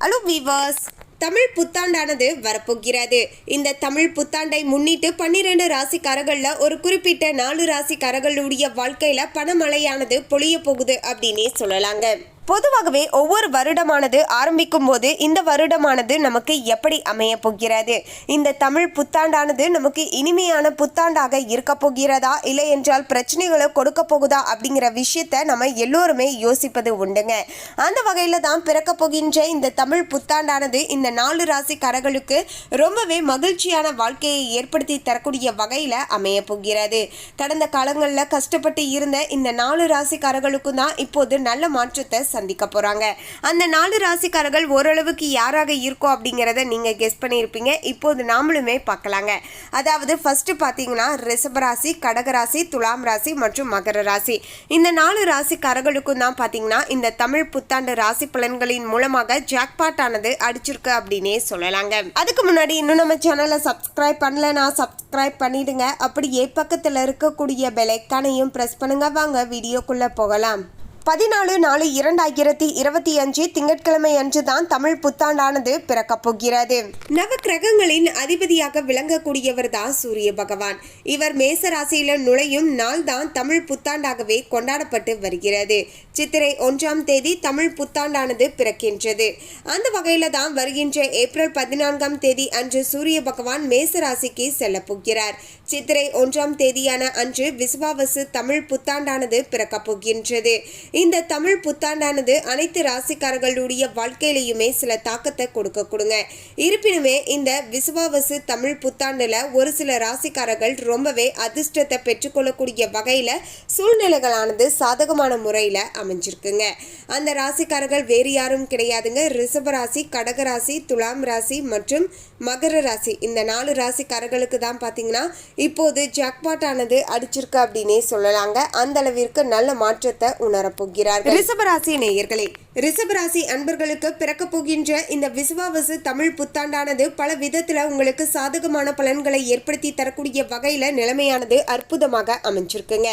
Hello viewers Tamil புத்தாண்டானது வரப்போகிறது. இந்த தமிழ் புத்தாண்டை முன்னிட்டு பன்னிரண்டு ராசிக்காரர்களில் ஒரு குறிப்பிட்ட நாலு ராசிக்காரர்களுடைய வாழ்க்கையில் பணமழையானது பொழிய போகுது அப்படின்னே சொல்லலாங்க. பொதுவாகவே ஒவ்வொரு வருடமானது ஆரம்பிக்கும் போது இந்த வருடமானது நமக்கு எப்படி அமைய போகிறது? இந்த தமிழ் புத்தாண்டானது நமக்கு இனிமையான புத்தாண்டாக இருக்க போகிறதா? இல்லை என்றால் பிரச்சனைகளை கொடுக்க போகுதா? அப்படிங்கிற விஷயத்த நம்ம எல்லோருமே யோசிப்பது உண்டுங்க. அந்த வகையில் தான் பிறக்க போகின்ற இந்த தமிழ் புத்தாண்டானது இந்த நாலு ராசிக்காரர்களுக்கு ரொம்பவே மகிழ்ச்சியான வாழ்க்கையை ஏற்படுத்தி தரக்கூடிய வகையில் அமைய போகிறது. கடந்த காலங்களில் கஷ்டப்பட்டு இருந்த இந்த நாலு ராசிக்காரர்களுக்கும் தான் இப்போது நல்ல மாற்றத்தை சந்திக்க போகிறாங்க அந்த நாலு ராசிக்காரர்கள் ஓரளவுக்கு யாராக இருக்கோ அப்படிங்கிறத நீங்கள் கெஸ் பண்ணியிருப்பீங்க. இப்போது நாமளுமே பார்க்கலாங்க. அதாவது ஃபஸ்ட்டு பார்த்தீங்கன்னா ரிஷபராசி கடகராசி துலாம் ராசி மற்றும் மகர ராசி. இந்த நாலு ராசிக்காரர்களுக்கும் தான் பார்த்தீங்கன்னா இந்த தமிழ் புத்தாண்டு ராசி பலன்களின் மூலமாக ஜாக்பாட் ஆனது அடிச்சிருக்கு அப்படின்னே சொல்லலாங்க. அதுக்கு முன்னாடி இன்னும் நம்ம சேனலை சப்ஸ்கிரைப் பண்ணலனா சப்ஸ்கிரைப் பண்ணிடுங்க. அப்படியே பக்கத்தில் இருக்கக்கூடிய பெலைக்கானையும் ப்ரெஸ் பண்ணுங்க. வாங்க வீடியோக்குள்ளே போகலாம். பதினாலு நாலு இரண்டாயிரத்தி இருபத்தி அஞ்சு திங்கட்கிழமை அன்று தான் தமிழ் புத்தாண்டானது பிறக்கப் போகிறது. நவ கிரகங்களின் அதிபதியாக விளங்கக்கூடியவர் தான் சூரிய பகவான். இவர் மேச ராசியில நுழையும் நாள் தான் தமிழ் புத்தாண்டாகவே கொண்டாடப்பட்டு வருகிறது. சித்திரை ஒன்றாம் தேதி தமிழ் புத்தாண்டானது பிறக்கின்றது. அந்த வகையில தான் வருகின்ற ஏப்ரல் பதினான்காம் தேதி அன்று சூரிய பகவான் மேச ராசிக்கு செல்ல போகிறார். சித்திரை ஒன்றாம் தேதியான அன்று விசுவாவசு தமிழ் புத்தாண்டானது பிறக்கப் போகின்றது. இந்த தமிழ் புத்தாண்டானது அனைத்து ராசிக்காரர்களுடைய வாழ்க்கையிலையுமே சில தாக்கத்தை கொடுக்க கொடுங்க. இருப்பினுமே இந்த விசுவாவசு தமிழ் புத்தாண்டுல ஒரு சில ராசிக்காரர்கள் ரொம்பவே அதிர்ஷ்டத்தை பெற்றுக்கொள்ளக்கூடிய வகையில சூழ்நிலைகளானது சாதகமான முறையில அமைஞ்சிருக்குங்க. அந்த ராசிக்காரர்கள் வேறு யாரும் கிடையாதுங்க. ரிஷபராசி கடகராசி துலாம் ராசி மற்றும் மகர ராசி. இந்த நாலு ராசிக்காரர்களுக்கு தான் பார்த்தீங்கன்னா இப்போது ஜாக்பாட் ஆனது அடிச்சிருக்கு அப்படின்னே சொல்லலாங்க. அந்த அளவிற்கு நல்ல மாற்றத்தை உணரப்போகிறார்கள் ரிஷபராசி நேயர்களே ரிஷபராசி அன்பர்களுக்கு பிறக்க போகின்ற இந்த விசுவாவசு தமிழ் புத்தாண்டானது பல விதத்தில் உங்களுக்கு சாதகமான பலன்களை ஏற்படுத்தி தரக்கூடிய வகையில் நிலைமையானது அற்புதமாக அமைஞ்சிருக்குங்க.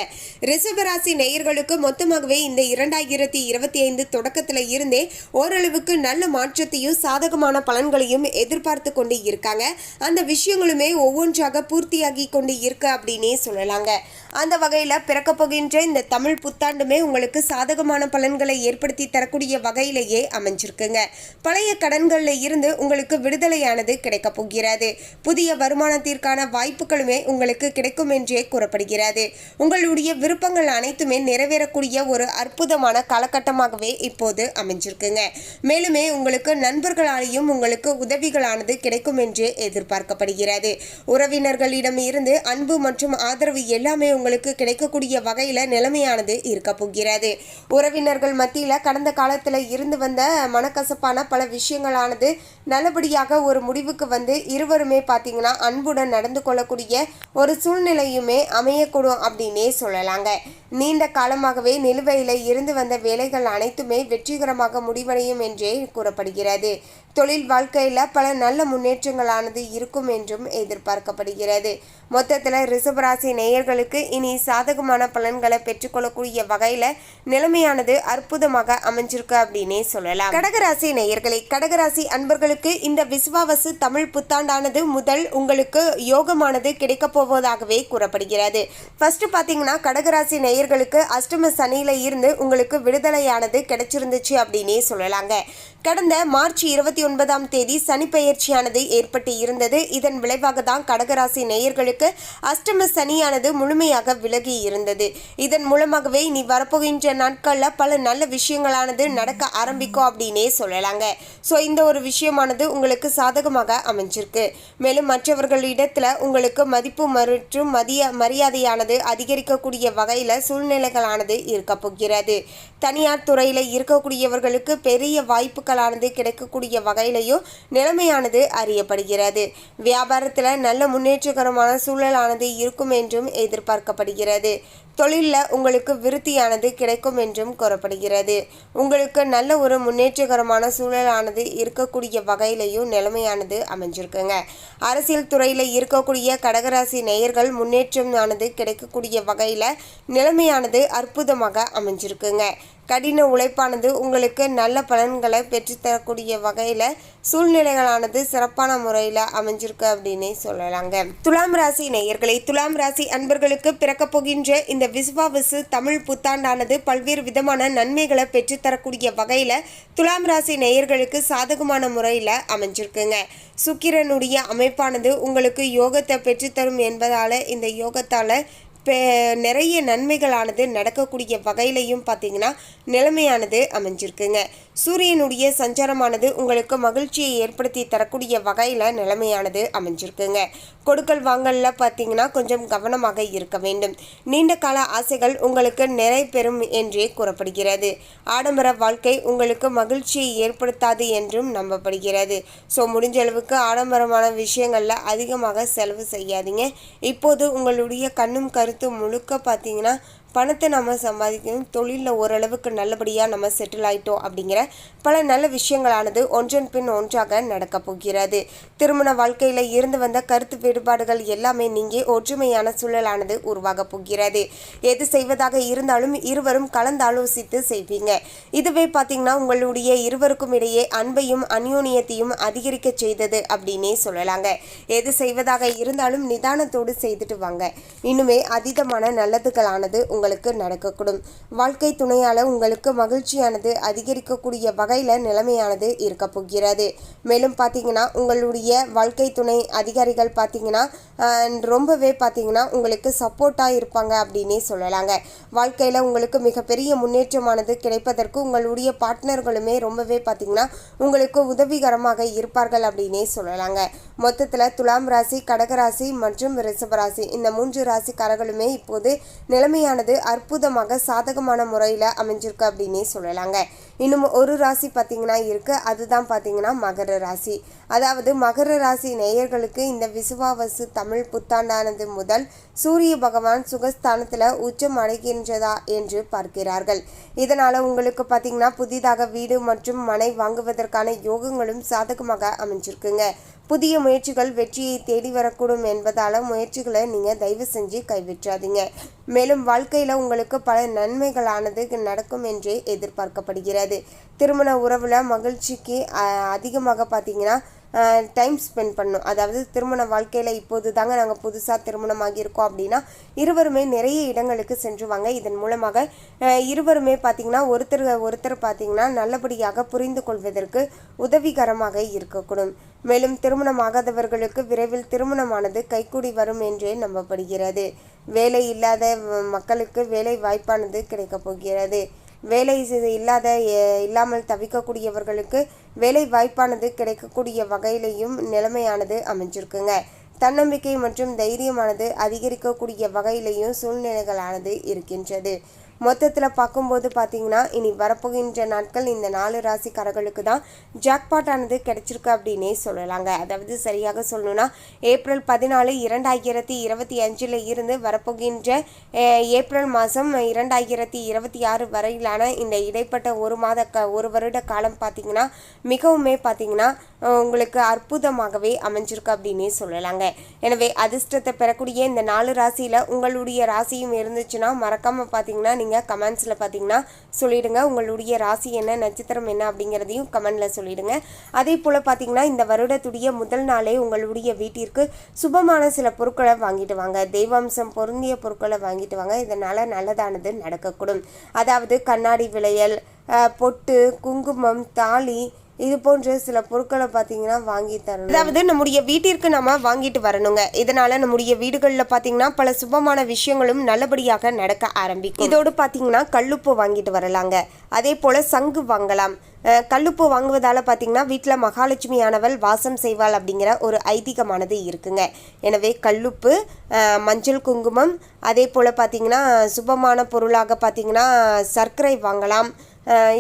ரிஷபராசி நேயர்களுக்கு மொத்தமாகவே இந்த இரண்டு இரண்டாயிரத்தி இருபத்தி ஐந்து தொடக்கத்துல இருந்தே ஓரளவுக்கு நல்ல மாற்றத்தையும் சாதகமான பலன்களையும் எதிர்பார்த்து கொண்டு இருக்காங்க. அந்த விஷயங்களுமே ஒவ்வொன்றாக பூர்த்தியாகி கொண்டு இருக்கு அப்படின்னே சொல்லலாங்க. அந்த வகையில் பிறக்கப் போகின்ற இந்த தமிழ் புத்தாண்டுமே உங்களுக்கு சாதகமான பலன்களை ஏற்படுத்தி தரக்கூடிய வகையிலேயே அமைஞ்சிருக்குங்க. பழைய கடன்களில் இருந்து உங்களுக்கு விடுதலையானது கிடைக்கப் போகிறது. புதிய வருமானத்திற்கான வாய்ப்புகளுமே உங்களுக்கு கிடைக்கும் என்றே கூறப்படுகிறது. உங்களுடைய விருப்பங்கள் அனைத்துமே நிறைவேறக்கூடிய ஒரு அற்புதமான காலகட்டமாகவே இப்போது அமைஞ்சிருக்குங்க. மேலுமே உங்களுக்கு நண்பர்களாலேயும் உங்களுக்கு உதவிகளானது கிடைக்கும் என்று எதிர்பார்க்கப்படுகிறது. உறவினர்களிடம் இருந்து அன்பு மற்றும் ஆதரவு எல்லாமே உங்களுக்கு கிடைக்கக்கூடிய வகையில் நிலைமையானது இருக்க போகிறது. உறவினர்கள் மத்தியில் கடந்த காலத்தில் இருந்து வந்த மனக்கசப்பான பல விஷயங்களானது நல்லபடியாக ஒரு முடிவுக்கு வந்து இருவருமே பார்த்தீங்கன்னா அன்புடன் நடந்து கொள்ளக்கூடிய ஒரு சூழ்நிலையுமே அமையக்கூடும் அப்படின்னே சொல்லலாங்க. நீண்ட காலமாகவே நிலுவையில் இருந்து வந்த வேலைகள் அனைத்துமே வெற்றிகரமாக முடிவடையும் என்றே கூறப்படுகிறது. தொழில் வாழ்க்கையில் பல நல்ல முன்னேற்றங்களானது இருக்கும் என்றும் எதிர்பார்க்கப்படுகிறது. மொத்தத்தில் ரிஷபராசி நேயர்களுக்கு இனி சாதகமான பலன்களை பெற்றுக்கொள்ளக்கூடிய வகையில் நிலைமையானது அற்புதமாக அமைஞ்சிருக்கு அப்படின்னே சொல்லலாம். கடகராசி நேயர்களை கடகராசி அன்பர்களுக்கு இந்த விஸ்வாவசு தமிழ் புத்தாண்டானது முதல் உங்களுக்கு யோகமானது கிடைக்கப் போவதாகவே கூறப்படுகிறது. ஃபர்ஸ்ட் பார்த்தீங்கன்னா கடகராசி நேயர்களுக்கு அஷ்டம சனியில இருந்து உங்களுக்கு விடுதலையானது கிடைச்சிருந்துச்சு அப்படின்னே சொல்லலாங்க. கடந்த மார்ச் இருபத்தி ஒன்பதாம் தேதி சனி பெயர்ச்சியானது ஏற்பட்டு இருந்தது இதன் விளைவாக தான் கடகராசி நேயர்களுக்கு அஷ்டம சனியானது முழுமையாக விலகி இருந்தது. இதன் மூலமாகவே இனி வரப்போகின்ற நாட்களில் பல நல்ல விஷயங்களானது நடக்க ஆரம்பிக்கும் அப்படின்னே சொல்லலாங்க. ஸோ இந்த ஒரு விஷயமானது உங்களுக்கு சாதகமாக அமைஞ்சிருக்கு. மேலும் மற்றவர்களிடத்துல உங்களுக்கு மதிப்பு மற்றும் மதிய மரியாதையானது அதிகரிக்கக்கூடிய வகையில் சூழ்நிலைகளானது இருக்க போகிறது. தனியார் துறையில் இருக்கக்கூடியவர்களுக்கு பெரிய வாய்ப்புகளானது கிடைக்கக்கூடிய வகையிலையும் நிலைமையானது அறியப்படுகிறது. வியாபாரத்தில் நல்ல முன்னேற்றகரமான சூழலானது இருக்கும் என்றும் எதிர்பார்க்கப்படுகிறது. தொழிலில் உங்களுக்கு விருத்தியானது கிடைக்கும் என்றும் கூறப்படுகிறது. உங்களுக்கு நல்ல ஒரு முன்னேற்றகரமான சூழலானது இருக்கக்கூடிய வகையிலையும் நிலைமையானது அமைஞ்சிருக்குங்க. அரசியல் துறையில் இருக்கக்கூடிய கடகராசி நேயர்கள் முன்னேற்றமானது கிடைக்கக்கூடிய வகையில் நிலைமையானது அற்புதமாக அமைஞ்சிருக்குங்க. கடின உழைப்பானது உங்களுக்கு நல்ல பலன்களை பெற்றுத்தரக்கூடிய வகையில் சூழ்நிலைகளானது சிறப்பான முறையில் அமைஞ்சிருக்கு அப்படின்னே சொல்லலாங்க. துலாம் ராசி நேயர்களை துலாம் ராசி அன்பர்களுக்கு பிறக்கப் போகின்ற இந்த விஸ்வாவிசு தமிழ் புத்தாண்டானது பல்வேறு விதமான நன்மைகளை பெற்றுத்தரக்கூடிய வகையில் துலாம் ராசி நேயர்களுக்கு சாதகமான முறையில் அமைஞ்சிருக்குங்க. சுக்கிரனுடைய அமைப்பானது உங்களுக்கு யோகத்தை பெற்றுத்தரும் என்பதால் இந்த யோகத்தால் நிறைய நன்மைகளானது நடக்கக்கூடிய வகையிலையும் பார்த்தீங்கன்னா நிலைமையானது அமைஞ்சிருக்குங்க. சூரியனுடைய சஞ்சாரமானது உங்களுக்கு மகிழ்ச்சியை ஏற்படுத்தி தரக்கூடிய வகையில் நிலைமையானது அமைஞ்சிருக்குங்க. கொடுக்கல் வாங்கலில் பார்த்தீங்கன்னா கொஞ்சம் கவனமாக இருக்க வேண்டும். நீண்ட கால ஆசைகள் உங்களுக்கு நிறைவேறும் என்றே கூறப்படுகிறது. ஆடம்பர வாழ்க்கை உங்களுக்கு மகிழ்ச்சியை ஏற்படுத்தாது என்றும் நம்பப்படுகிறது. ஸோ முடிஞ்ச அளவுக்கு ஆடம்பரமான விஷயங்களில் அதிகமாக செலவு செய்யாதீங்க. இப்போது உங்களுடைய கண்ணும் கரு கருத்து முழுக்க பார்த்தீங்கன்னா பணத்தை நம்ம சம்பாதிக்கணும். தொழிலில் ஓரளவுக்கு நல்லபடியாக நம்ம செட்டில் ஆயிட்டோம் அப்படிங்கிற பல நல்ல விஷயங்களானது ஒன்றன் பின் ஒன்றாக நடக்கப் போகிறது. திருமண வாழ்க்கையில் இருந்து வந்த கருத்து வேறுபாடுகள் எல்லாமே நீங்கி ஒற்றுமையான சூழலானது உருவாக போகிறது. எது செய்வதாக இருந்தாலும் இருவரும் கலந்தாலோசித்து செய்வீங்க. இதுவே பார்த்தீங்கன்னா உங்களுடைய இருவருக்கும் இடையே அன்பையும் அந்யோன்யத்தையும் அதிகரிக்க செய்தது அப்படின்னே சொல்லலாங்க. எது செய்வதாக இருந்தாலும் நிதானத்தோடு செய்துட்டு வாங்க. இன்னுமே அதீதமான நல்லதுகளானது உங்களுக்கு நடக்கக்கூடும். வாழ்க்கை துணையால் உங்களுக்கு மகிழ்ச்சியானது அதிகரிக்கக்கூடிய வகையில் நிலைமையானது இருக்க போகிறது. மேலும் பார்த்தீங்கன்னா உங்களுடைய வாழ்க்கை துணை அதிகாரிகள் பார்த்தீங்கன்னா ரொம்பவே பார்த்தீங்கன்னா உங்களுக்கு சப்போர்ட்டாக இருப்பாங்க அப்படின்னே சொல்லலாங்க. வாழ்க்கையில் உங்களுக்கு மிகப்பெரிய முன்னேற்றமானது கிடைப்பதற்கு உங்களுடைய பார்ட்னர்களுமே ரொம்பவே பார்த்தீங்கன்னா உங்களுக்கு உதவிகரமாக இருப்பார்கள் அப்படின்னே சொல்லலாங்க. மொத்தத்தில் துலாம் ராசி கடகராசி மற்றும் ரிஷபராசி. இந்த மூன்று ராசிக்காரர்களுமே இப்போது நிலைமையானது அற்புதமாக சாதகமான முறையில் அமைஞ்சிருக்கு அப்படின்னே சொல்லலாங்க. இன்னும் ஒரு ராசி பார்த்தீங்கன்னா இருக்குது அதுதான் பார்த்தீங்கன்னா மகர ராசி. அதாவது மகர ராசி நேயர்களுக்கு இந்த விசுவாவசு தமிழ் புத்தாண்டானது முதல் சூரிய பகவான் சுகஸ்தானத்தில் உச்சம் அடைகின்றதா என்று பார்க்கிறார்கள். இதனால் உங்களுக்கு பார்த்தீங்கன்னா புதிதாக வீடு மற்றும் மனை வாங்குவதற்கான யோகங்களும் சாதகமாக அமைஞ்சிருக்குங்க. புதிய முயற்சிகள் வெற்றியை தேடி வரக்கூடும் என்பதால் முயற்சிகளை நீங்கள் தயவு செஞ்சு கைவிற்றாதீங்க மேலும் வாழ்க்கையில் உங்களுக்கு பல நன்மைகளானது நடக்கும் என்றே எதிர்பார்க்கப்படுகிறது. திருமண உறவில் மகிழ்ச்சிக்கு அதிகமாக பார்த்தீங்கன்னா டைம் ஸ்பெண்ட் பண்ணும். அதாவது திருமண வாழ்க்கையில் இப்போது தாங்க நாங்கள் புதுசாக திருமணமாகி இருக்கோம் அப்படின்னா இருவருமே நிறைய இடங்களுக்கு சென்றுவாங்க. இதன் மூலமாக இருவருமே பார்த்திங்கன்னா ஒருத்தர் ஒருத்தர் பார்த்திங்கன்னா நல்லபடியாக புரிந்து கொள்வதற்கு உதவிகரமாக இருக்கக்கூடும். மேலும் திருமணமாகாதவர்களுக்கு விரைவில் திருமணமானது கைகூடி வரும் என்றே நம்பப்படுகிறது. வேலை இல்லாத மக்களுக்கு வேலை வாய்ப்பானது கிடைக்கப் போகிறது. வேலை இல்லாத இல்லாமல் தவிக்கக்கூடியவர்களுக்கு வேலை வாய்ப்பானது கிடைக்கக்கூடிய வகையிலையும் நிலைமையானது அமைஞ்சிருக்குங்க. தன்னம்பிக்கை மற்றும் தைரியமானது அதிகரிக்கக்கூடிய வகையிலையும் சூழ்நிலைகளானது இருக்கின்றது. மொத்தத்தில் பார்க்கும்போது பார்த்தீங்கன்னா இனி வரப்போகின்ற நாட்கள் இந்த நாலு ராசிக்காரர்களுக்கு தான் ஜாக்பாட் ஆனது கிடைச்சிருக்கு அப்படின்னே சொல்லலாங்க. அதாவது சரியாக சொல்லணும்னா ஏப்ரல் பதினாலு இரண்டாயிரத்தி இருபத்தி அஞ்சில் இருந்து வரப்போகின்ற ஏப்ரல் மாதம் இரண்டாயிரத்தி இருபத்தி ஆறு வரையிலான இந்த இடைப்பட்ட ஒரு மாத க ஒரு வருட காலம் பார்த்தீங்கன்னா மிகவுமே பார்த்தீங்கன்னா உங்களுக்கு அற்புதமாகவே அமைஞ்சிருக்கு அப்படின்னே சொல்லலாங்க. எனவே அதிர்ஷ்டத்தை பெறக்கூடிய இந்த நாலு ராசியில் உங்களுடைய ராசியும் இருந்துச்சுன்னா மறக்காமல் பார்த்தீங்கன்னா நீங்கள் கமெண்ட்ஸில் பார்த்தீங்கன்னா சொல்லிவிடுங்க உங்களுடைய ராசி என்ன நட்சத்திரம் என்ன அப்படிங்கிறதையும் கமெண்டில் சொல்லிவிடுங்க அதே போல் பார்த்தீங்கன்னா இந்த வருடத்துடைய முதல் நாளே உங்களுடைய வீட்டிற்கு சுபமான சில பொருட்களை வாங்கிட்டு வாங்க. தெய்வாம்சம் பொருந்திய பொருட்களை வாங்கிட்டு வாங்க. இதனால் நல்லதானது நடக்கக்கூடும். அதாவது கண்ணாடி விளையல் பொட்டு குங்குமம் தாலி இது போன்ற சில பொருட்களை பார்த்தீங்கன்னா வாங்கி தரணும். அதாவது நம்முடைய வீட்டிற்கு நம்ம வாங்கிட்டு வரணுங்க. இதனால நம்முடைய வீடுகளில் பார்த்தீங்கன்னா பல சுபமான விஷயங்களும் நல்லபடியாக நடக்க ஆரம்பிக்கும். இதோடு பார்த்தீங்கன்னா கல்லுப்பு வாங்கிட்டு வரலாங்க. அதே போல் சங்கு வாங்கலாம். கல்லுப்பு வாங்குவதால் பார்த்தீங்கன்னா வீட்டில் மகாலட்சுமியானவள் வாசம் செய்வாள் அப்படிங்கிற ஒரு ஐதீகமானது இருக்குங்க. எனவே கல்லுப்பு மஞ்சள் குங்குமம் அதே போல் பார்த்தீங்கன்னா சுபமான பொருளாக பார்த்தீங்கன்னா சர்க்கரை வாங்கலாம்.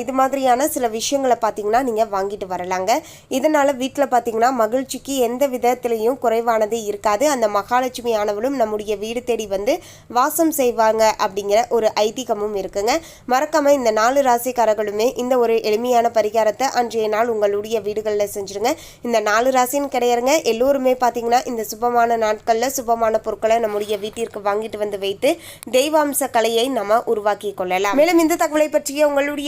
இது மாதிரியான சில விஷயங்களை பார்த்தீங்கன்னா நீங்கள் வாங்கிட்டு வரலாங்க. இதனால் வீட்டில் பார்த்தீங்கன்னா மகிழ்ச்சிக்கு எந்த விதத்துலேயும் குறைவானது இருக்காது. அந்த மகாலட்சுமி ஆனவளும் நம்முடைய வீடு தேடி வந்து வாசம் செய்வாங்க அப்படிங்கிற ஒரு ஐதீகமும் இருக்குங்க. மறக்காமல் இந்த நாலு ராசிக்காரர்களுமே இந்த ஒரு எளிமையான பரிகாரத்தை அன்றைய நாள் உங்களுடைய வீடுகளில் செஞ்சுருங்க. இந்த நாலு ராசின்னு கிடையாதுங்க. எல்லோருமே பார்த்தீங்கன்னா இந்த சுபமான நாட்களில் சுபமான பொருட்களை நம்முடைய வீட்டிற்கு வாங்கிட்டு வந்து வைத்து தெய்வாம்ச கலையை நம்ம உருவாக்கி கொள்ளலாம். மேலும் இந்த தகவலை பற்றிய